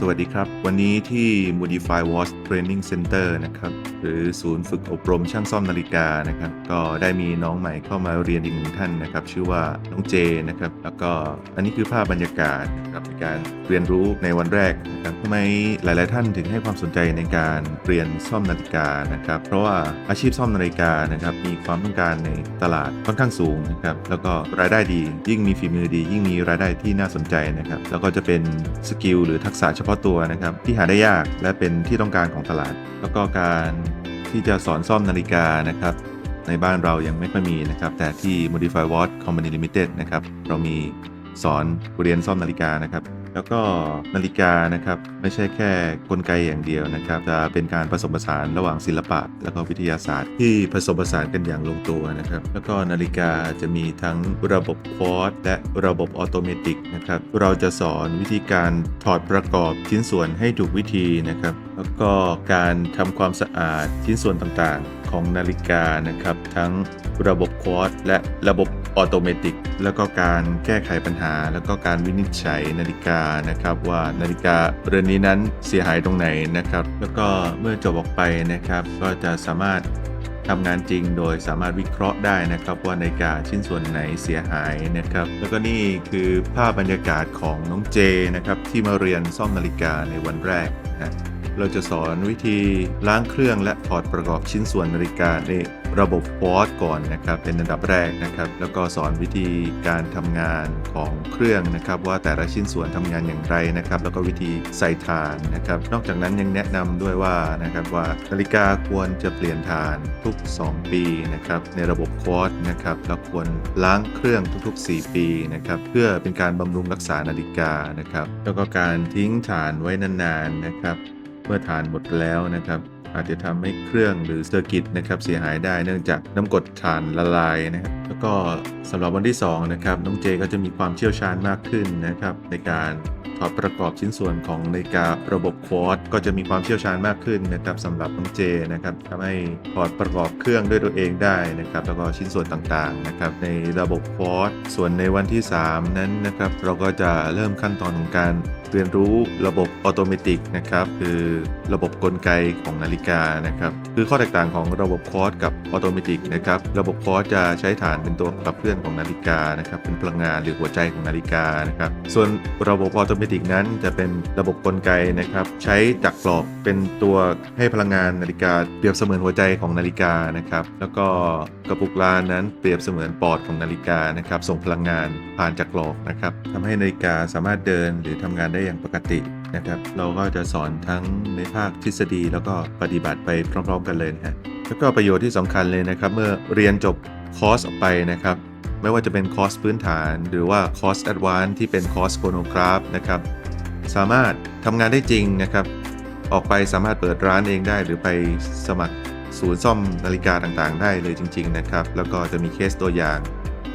สวัสดีครับ วันนี้ที่ Modify Watch Training Center นะครับ หรือศูนย์ฝึกอบรมช่างซ่อมนาฬิกานะครับ ก็ได้มีน้องใหม่เข้ามาเรียนอีกหนึ่งท่านนะครับ ชื่อว่าน้องเจนะครับ แล้วก็อันนี้คือภาพบรรยากาศนะครับในการเรียนรู้ในวันแรกนะครับทำไมหลาย ๆ ท่านถึงให้ความสนใจในการเรียนซ่อมนาฬิกานะครับ เพราะว่าอาชีพซ่อมนาฬิกานะครับ มีความต้องการในตลาดค่อนข้างสูงนะครับ แล้วก็รายได้ดี ยิ่งมีฝีมือดี ยิ่งมีรายได้ที่น่าสนใจนะครับ แล้วก็จะเป็นสกิลหรือทักษะเฉพาะตัวนะครับที่หาได้ยากและเป็นที่ต้องการของตลาด แล้วก็การที่จะสอนซ่อมนาฬิกานะครับในบ้านเรายังไม่ค่อยมีนะครับแต่ที่ Modify Watch Company Limited นะครับเรามี สอนเรียนซ่อมนาฬิกานะครับ แล้วก็นาฬิกานะครับไม่ใช่แค่กลไกอย่างเดียวนะครับ จะเป็นการผสมผสานระหว่างศิลปะ แล้วก็วิทยาศาสตร์ ที่ผสมผสานกันอย่างลงตัวนะครับ แล้วก็นาฬิกาจะมีทั้งระบบควอตและระบบออโตเมติกนะครับ เราจะสอนวิธีการถอดประกอบชิ้นส่วนให้ถูกวิธีนะครับ แล้วก็การทำความสะอาดชิ้นส่วนต่างๆ ของนาฬิกานะครับ ทั้งระบบควอตและระบบ ออโตเมติกแล้วก็การแก้ไขปัญหา แล้วก็การวินิจฉัยนาฬิกานะครับว่านาฬิกาเรือนนี้นั้นเสียหายตรงไหนนะครับ แล้วก็เมื่อจบออกไปนะครับ ก็จะสามารถทำงานจริงโดยสามารถวิเคราะห์ได้นะครับว่านาฬิกาชิ้นส่วนไหนเสียหายนะครับ แล้วก็นี่คือภาพบรรยากาศของน้องเจนะครับที่มาเรียนซ่อมนาฬิกาในวันแรกนะ เราจะสอนวิธีล้างเครื่องและถอดประกอบชิ้นส่วนนาฬิกาในระบบพอร์ตก่อนนะครับเป็นอันดับแรกนะครับ แล้วก็สอนวิธีการทำงานของเครื่องนะครับ ว่าแต่ละชิ้นส่วนทำงานอย่างไรนะครับ แล้วก็วิธีใส่ฐานนะครับ นอกจากนั้นยังแนะนำด้วยว่านะครับว่านาฬิกาควรจะเปลี่ยนฐานทุก 2 ปีนะครับในระบบควอตนะครับแล้วควรล้างเครื่องทุก ๆ 4 ปีนะครับเพื่อเป็นการบำรุงรักษานาฬิกานะครับ แล้วก็การทิ้งฐานไว้นานๆนะครับ เมื่อฐานหมดแล้วนะครับ อาจจะทำให้เครื่องหรือเซอร์กิตนะครับเสียหายได้เนื่องจากน้ำกดฐานละลายนะครับแล้วก็สำหรับวันที่2นะครับน้องเจก็จะมีความเชี่ยวชาญมากขึ้นนะครับในการถอดประกอบชิ้นส่วนของนาฬิการะบบควอตก็จะมีความเชี่ยวชาญมากขึ้นนะครับสำหรับน้องเจนะครับทำให้ถอดประกอบเครื่องด้วยตัวเองได้นะครับแล้วก็ชิ้นส่วนต่างๆนะครับในระบบควอตส่วนในวันที่ 3 นั้นนะครับเราก็จะเริ่มขั้นตอนของการเรียนรู้ระบบออโตเมติกนะครับคือระบบกลไกของนาฬิกานะครับคือข้อแตกต่างของระบบคอร์สกับออโตเมติกนะครับระบบคอร์สจะใช้ฐานเป็นตัวขับเคลื่อนของนาฬิกานะครับเป็นพลังงานหรือหัวใจของนาฬิกานะครับส่วนระบบออโตเมติกนั้นจะเป็นระบบกลไกนะครับใช้จักรกรอกเป็นตัวให้พลังงานนาฬิกาเปรียบเสมือนหัวใจของนาฬิกานะครับแล้วก็กระปุกลานนั้นเปรียบเสมือนปอดของนาฬิกานะครับส่งพลังงานผ่านจักรกรอกนะครับทำให้นาฬิกาสามารถเดินหรือทำงานได้อย่างปกตินะครับเราก็จะสอนทั้งในภาคทฤษฎีแล้วก็ปฏิบัติไปพร้อม ๆ กันเลยนะฮะแล้วก็ประโยชน์ที่สำคัญเลยนะครับ เมื่อเรียนจบคอร์สออกไปนะครับ ไม่ว่าจะเป็นคอร์สพื้นฐาน หรือว่าคอร์สแอดวานซ์ที่เป็นคอร์สโครโนกราฟนะครับ สามารถทำงานได้จริงนะครับ ออกไปสามารถเปิดร้านเองได้ หรือไปสมัครศูนย์ซ่อมนาฬิกาต่างๆ ได้เลยจริง ๆ นะครับ แล้วก็จะมีเคสตัวอย่าง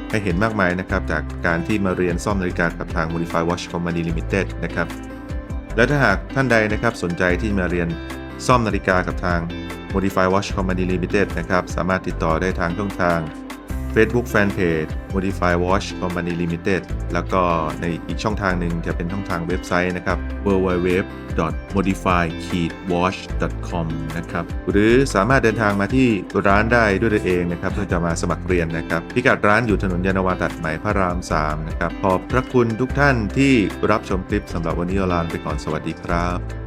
ให้เห็นมากมายนะครับ จากการที่มาเรียนซ่อมนาฬิกากับทาง Modify Watch Company Limited นะครับ และถ้าหากท่านใดนะครับสนใจที่มาเรียนซ่อมนาฬิกากับทาง Modify Watch Company Limited นะครับ สามารถติดต่อได้ทางช่องทาง Facebook Fanpage Modify Watch Company Limited แล้วก็ในอีกช่องทางหนึ่งจะเป็นช่องทางเว็บไซต์นะครับ www.modify-watch.com นะครับ หรือสามารถเดินทางมาที่ร้านได้ด้วยตัวเองนะครับ เพื่อจะมาสมัครเรียนนะครับ พิกัดร้านอยู่ถนนยานวาตัดใหม่พระราม 3 นะครับ ขอบพระคุณทุกท่านที่รับชมคลิปสำหรับวันนี้เราลาไปก่อนสวัสดีครับ